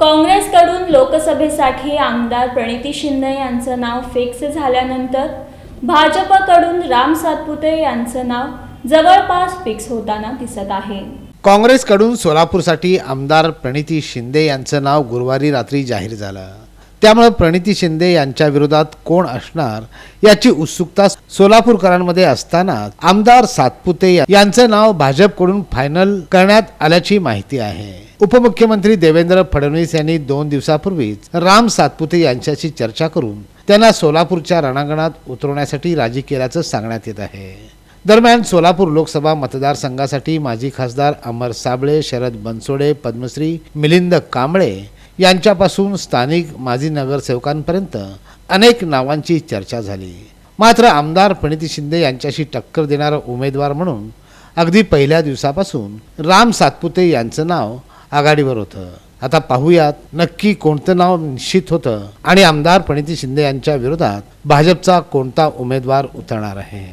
काँग्रेसकडून लोकसभेसाठी आमदार प्रणिती शिंदे यांचं नाव फिक्स झाल्यानंतर भाजपकडून राम सातपुते यांचं नाव जवळपास फिक्स होताना दिसत आहे. काँग्रेसकडून सोलापूरसाठी आमदार प्रणिती शिंदे यांचं नाव गुरुवारी रात्री जाहीर झालं. त्यामुळे प्रणिती शिंदे यांच्या विरोधात कोण असणार याची उत्सुकता सोलापूरकरांमध्ये असताना आमदार सातपुते यांचं नाव भाजपकडून फायनल करण्यात आल्याची माहिती आहे. उपमुख्यमंत्री देवेंद्र फडणवीस यांनी दोन दिवसापूर्वीच राम सातपुते यांच्याशी चर्चा करून त्यांना सोलापूरच्या रणांगणात उतरवण्यासाठी राजी केल्याचं सांगण्यात येत आहे. दरम्यान सोलापूर लोकसभा मतदारसंघासाठी माजी खासदार अमर साबळे शरद बनसोडे पद्मश्री मिलिंद कांबळे यांच्यापासून स्थानिक माजी नगरसेवकांपर्यंत अनेक नावांची चर्चा झाली. मात्र आमदार प्रणिती शिंदे यांच्याशी टक्कर देणारा उमेदवार म्हणून अगदी पहिल्या दिवसापासून राम सातपुते यांचं नाव आघाडीवर होतं. आता पाहूयात नक्की कोणतं नाव निश्चित होतं आणि आमदार प्रणिती शिंदे यांच्या विरोधात भाजपचा कोणता उमेदवार उतरणार आहे?